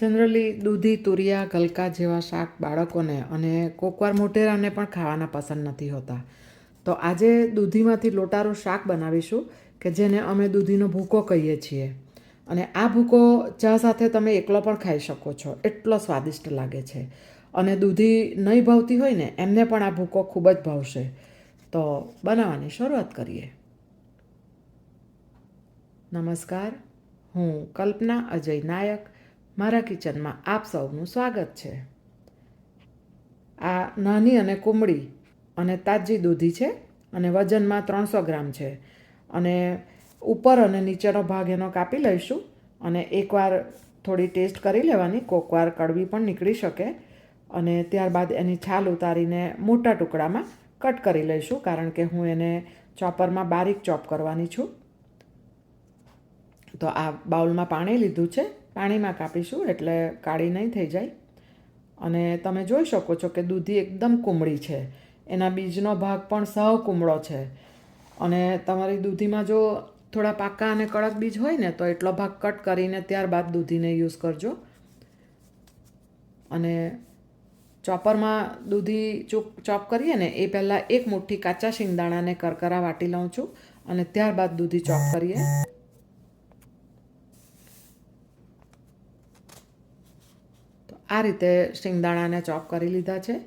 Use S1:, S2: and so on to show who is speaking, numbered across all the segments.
S1: Generally દૂધી, તુરિયા, ગલકા જેવા શાક બાળકોને અને કોકવાર મોટેરાને પણ ખાવાના પસંદ નથી હોતા. તો આજે દૂધીમાંથી લોટારું શાક બનાવીશું કે જેને અમે દૂધીનો ભૂકો કહીએ છીએ. અને આ ભૂકો ચા સાથે તમે એકલો પણ ખાઈ શકો છો. એટલો સ્વાદિષ્ટ લાગે છે. અને દૂધી નહીં ભાવતી હોય ને, એમને પણ આ ભૂકો ખૂબ જ ભાવશે. તો બનાવવાની શરૂઆત કરીએ. નમસ્કાર. હું કલ્પના અજય નાયક મારા કિચનમાં આપ સૌનું સ્વાગત છે. આ નાની અને કુમળી અને તાજી દૂધી છે અને વજનમાં ત્રણસો ગ્રામ છે. અને ઉપર અને નીચેનો ભાગ એનો કાપી લઈશું અને એકવાર થોડી ટેસ્ટ કરી લેવાની કોકવાર કડવી પણ નીકળી શકે. અને ત્યારબાદ એની છાલ ઉતારીને મોટા ટુકડામાં કટ કરી લઈશું, કારણ કે હું એને ચોપરમાં બારીક ચોપ કરવાની છું. તો આ બાઉલમાં પાણી લીધું છે. પાણીમાં કાપીશું એટલે કાળી નહીં થઈ જાય. અને તમે જોઈ શકો છો કે દૂધી એકદમ કુમળી છે. એના બીજનો ભાગ પણ સાવ કુમળો છે. અને તમારી દૂધીમાં જો થોડા પાકા અને કડક બીજ હોય ને, તો એટલો ભાગ કટ કરીને ત્યારબાદ દૂધીને યુઝ કરજો. અને ચોપરમાં દૂધી ચોપ ચોપ કરીએ ને, એ પહેલાં એક મુઠ્ઠી કાચા શિંગદાણાને કરકરા વાટી લઉં છું અને ત્યારબાદ દૂધી ચોપ કરીએ. આ રીતે શિંગદાણાને ચોપ કરી લીધા છે.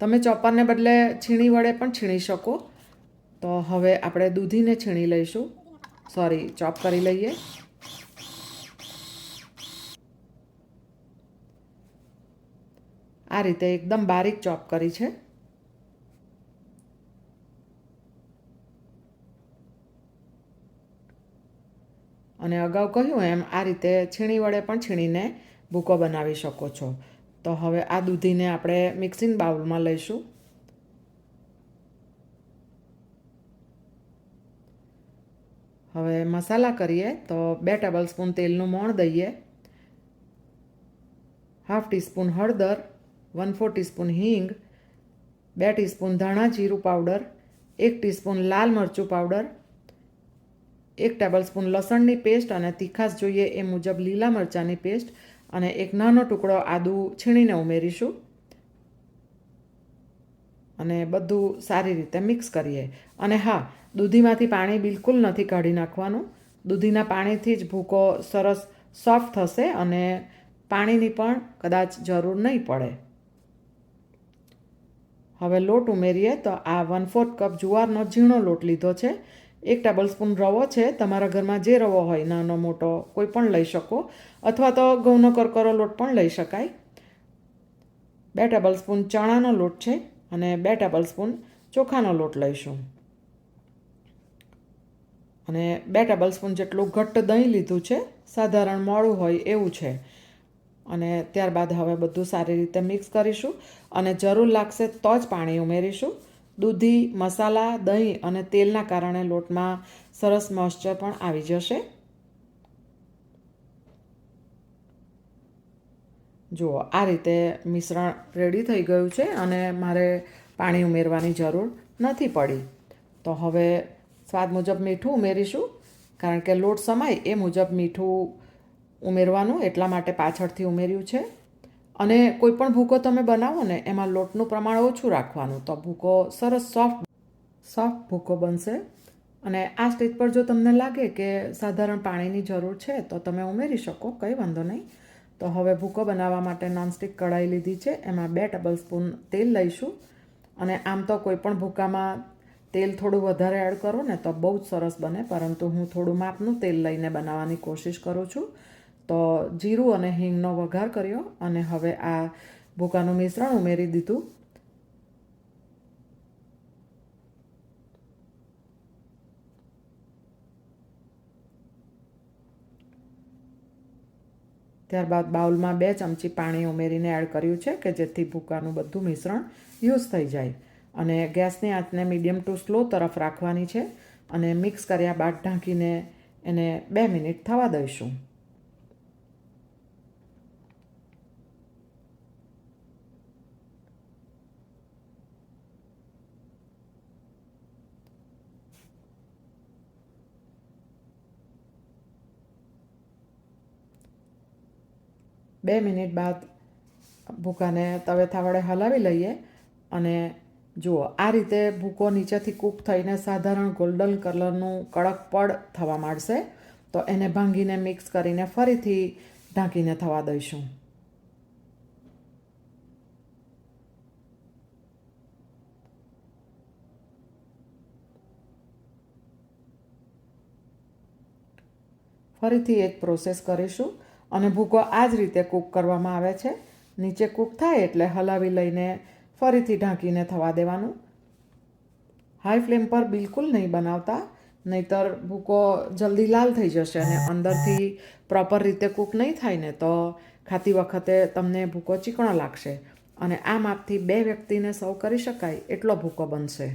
S1: તમે ચોપરને બદલે છીણી વડે પણ છીણી શકો. તો હવે આપણે દૂધીને છીણી લઈશું. સોરી ચોપ કરી લઈએ. આ રીતે એકદમ બારીક ચોપ કરી છે. અને અગાઉ કહ્યું એમ, આ રીતે છીણી વડે પણ છીણીને ભૂકો બનાવી શકો છો. તો હવે આ દૂધીને આપણે મિક્સિંગ બાઉલમાં લઈશું. હવે મસાલા કરીએ તો બે ટેબલ સ્પૂન તેલનું મોણ દઈએ. હાફ ટીસ્પૂન હળદર, વન ફોર ટીસ્પૂન હિંગ, બે ટીસ્પૂન ધાણા જીરું પાવડર, એક ટીસ્પૂન લાલ મરચું પાવડર, એક ટેબલ સ્પૂન લસણની પેસ્ટ અને તીખાસ જોઈએ એ મુજબ લીલા મરચાંની પેસ્ટ અને એક નાનો ટુકડો આદુ છીણીને ઉમેરીશું. અને બધું સારી રીતે મિક્સ કરીએ. અને હા, દૂધીમાંથી પાણી બિલકુલ નથી કાઢી નાખવાનું. દૂધીના પાણીથી જ ભૂકો સરસ સોફ્ટ થશે અને પાણીની પણ કદાચ જરૂર નહીં પડે. હવે લોટ ઉમેરીએ તો આ વન ફોર્થ કપ જુવારનો ઝીણો લોટ લીધો છે. એક ટેબલ સ્પૂન રવો છે. તમારા ઘરમાં જે રવો હોય, નાનો, મોટો, કોઈ પણ લઈ શકો. અથવા તો ઘઉંનો કરકરો લોટ પણ લઈ શકાય. બે ટેબલ સ્પૂન ચણાનો લોટ છે અને બે ટેબલ સ્પૂન ચોખાનો લોટ લઈશું. અને બે ટેબલ સ્પૂન જેટલું ઘટ્ટ દહીં લીધું છે, સાધારણ મોડું હોય એવું છે. અને ત્યારબાદ હવે બધું સારી રીતે મિક્સ કરીશું અને જરૂર લાગશે તો જ પાણી ઉમેરીશું. દૂધી, મસાલા, દહીં અને તેલના કારણે લોટમાં સરસ મોઇશ્ચર પણ આવી જશે. જુઓ, આ રીતે મિશ્રણ રેડી થઈ ગયું છે અને મારે પાણી ઉમેરવાની જરૂર નથી પડી. તો હવે સ્વાદ મુજબ મીઠું ઉમેરીશું, કારણ કે લોટ સમાય એ મુજબ મીઠું ઉમેરવાનું એટલા માટે પાછળથી ઉમેર્યું છે. અને કોઈ પણ ભૂકો તમે બનાવો ને, એમાં લોટનું પ્રમાણ ઓછું રાખવાનું. તો ભૂકો સરસ સોફ્ટ સોફ્ટ ભૂકો બનશે. અને આ સ્ટેજ પર જો તમને લાગે કે સાધારણ પાણીની જરૂર છે, તો તમે ઉમેરી શકો, કંઈ વાંધો નહીં. તો હવે ભૂકો બનાવવા માટે નોનસ્ટિક કઢાઈ લીધી છે. એમાં બે ટેબલ સ્પૂન તેલ લઈશું. અને આમ તો કોઈપણ ભૂકામાં તેલ થોડું વધારે એડ કરો ને, તો બહુ જ સરસ બને. પરંતુ હું થોડું માપનું તેલ લઈને બનાવવાની કોશિશ કરું છું. તો જીરું અને હિંગનો વઘાર કર્યો અને હવે આ ભૂકાનું મિશ્રણ ઉમેરી દીધું. ત્યારબાદ બાઉલમાં બે ચમચી પાણી ઉમેરીને એડ કર્યું છે કે જેથી ભૂકાનું બધું મિશ્રણ યુઝ થઈ જાય. અને ગેસની આંચને મીડિયમ ટુ સ્લો તરફ રાખવાની છે અને મિક્સ કર્યા બાદ ઢાંકીને એને બે મિનિટ થવા દઈશું. બે મિનિટ બાદ ભૂકાને તવેથા વડે હલાવી લઈએ અને જુઓ, આ રીતે ભૂકો નીચેથી કૂક થઈને સાધારણ ગોલ્ડન કલરનું કડક પડ થવા માંડશે, તો એને ભાંગીને મિક્સ કરીને ફરીથી ઢાંકીને થવા દઈશું. ફરીથી એક પ્રોસેસ કરીશું. અને ભૂકો આ જ રીતે કૂક કરવામાં આવે છે. નીચે કૂક થાય એટલે હલાવી લઈને ફરીથી ઢાંકીને થવા દેવાનું. હાઈ ફ્લેમ પર બિલકુલ નહીં બનાવતા, નહીતર ભૂકો જલ્દી લાલ થઈ જશે અને અંદરથી પ્રોપર રીતે કૂક નહીં થાય ને તો ખાતી વખતે તમને ભૂકો ચીકણો લાગશે. અને આ માપથી બે વ્યક્તિને સર્વ કરી શકાય એટલો ભૂકો બનશે.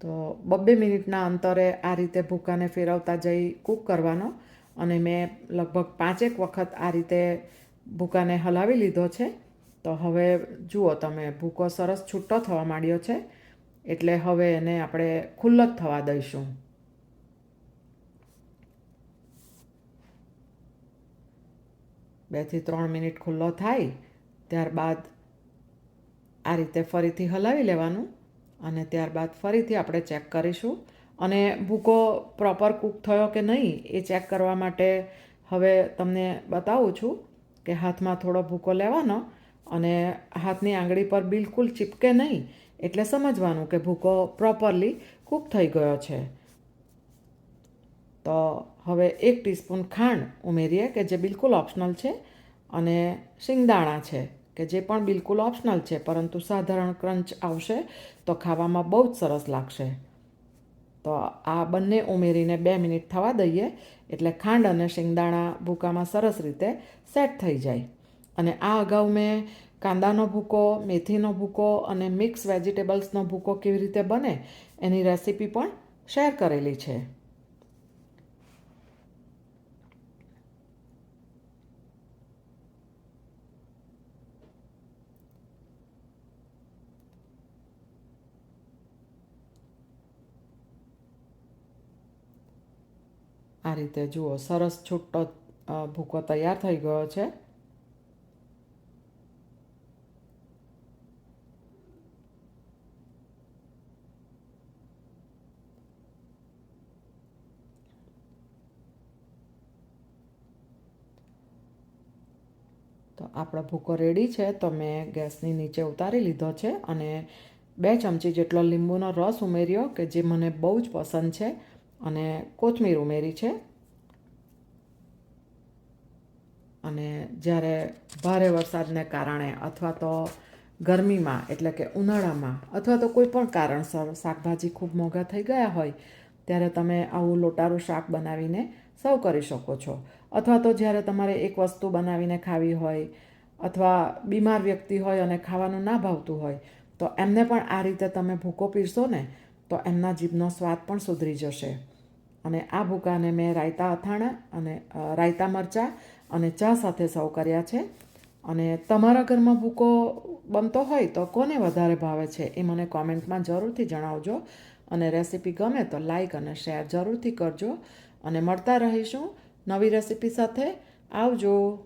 S1: તો બબ્બે મિનિટના અંતરે આ રીતે ભૂકાને ફેરવતા જઈ કૂક કરવાનો અને મેં લગભગ પાંચેક વખત આ રીતે ભૂકાને હલાવી લીધો છે. તો હવે જુઓ તમે, ભૂકો સરસ છૂટો થવા માંડ્યો છે, એટલે હવે એને આપણે ખુલ્લો જ થવા દઈશું. બેથી ત્રણ મિનિટ ખુલ્લો થાય, ત્યારબાદ આ રીતે ફરીથી હલાવી લેવાનું. અને ત્યારબાદ ફરીથી આપણે ચેક કરીશું. અને ભૂકો પ્રોપર કૂક થયો કે નહીં, એ ચેક કરવા માટે હવે તમને બતાવું છું કે હાથમાં થોડો ભૂકો લેવાનો અને હાથની આંગળી પર બિલકુલ ચીપકે નહીં, એટલે સમજવાનું કે ભૂકો પ્રોપરલી કૂક થઈ ગયો છે. તો હવે એક ટીસ્પૂન ખાંડ ઉમેરીએ કે જે બિલકુલ ઓપ્શનલ છે અને શિંગદાણા છે. કે જે પણ બિલકુલ ઓપ્શનલ છે, પરંતુ સાધારણ ક્રંચ આવશે તો ખાવામાં બહુ જ સરસ લાગશે. તો આ બંને ઉમેરીને બે મિનિટ થવા દઈએ, એટલે ખાંડ અને શિંગદાણા ભૂકામાં સરસ રીતે સેટ થઈ જાય. અને આ અગાઉ મેં કાંદાનો ભૂકો, મેથીનો ભૂકો અને મિક્સ વેજીટેબલ્સનો ભૂકો કેવી રીતે બને એની રેસીપી પણ શેર કરેલી છે. આ રીતે જુઓ, સરસ છૂટો ભૂકો તૈયાર થઈ ગયો છે. તો આપણો ભૂકો રેડી છે. તો મેં ગેસની નીચે ઉતારી લીધો છે અને બે ચમચી જેટલો લીંબુનો રસ ઉમેર્યો, કે જે મને બહુ જ પસંદ છે. અને કોથમીર ઉમેરી છે. અને જ્યારે ભારે વરસાદને કારણે અથવા તો ગરમીમાં, એટલે કે ઉનાળામાં, અથવા તો કોઈ પણ કારણસર શાકભાજી ખૂબ મોંઘા થઈ ગયા હોય, ત્યારે તમે આવું લોટારું શાક બનાવીને સર્વ કરી શકો છો. અથવા તો જ્યારે તમારે એક વસ્તુ બનાવીને ખાવી હોય, અથવા બીમાર વ્યક્તિ હોય અને ખાવાનું ના ભાવતું હોય, તો એમને પણ આ રીતે તમે ભૂકો પીરશો ને, તો એમના જીભનો સ્વાદ પણ સુધરી જશે. અને આ ભૂકાને મેં રાયતા, અથાણા અને રાયતા મરચાં અને ચા સાથે સર્વ કર્યા છે. અને તમારા ઘરમાં ભૂકો બનતો હોય તો કોને વધારે ભાવે છે એ મને કોમેન્ટમાં જરૂરથી જણાવજો. અને રેસીપી ગમે તો લાઈક અને શેર જરૂરથી કરજો. અને મળતા રહીશું નવી રેસીપી સાથે. આવજો.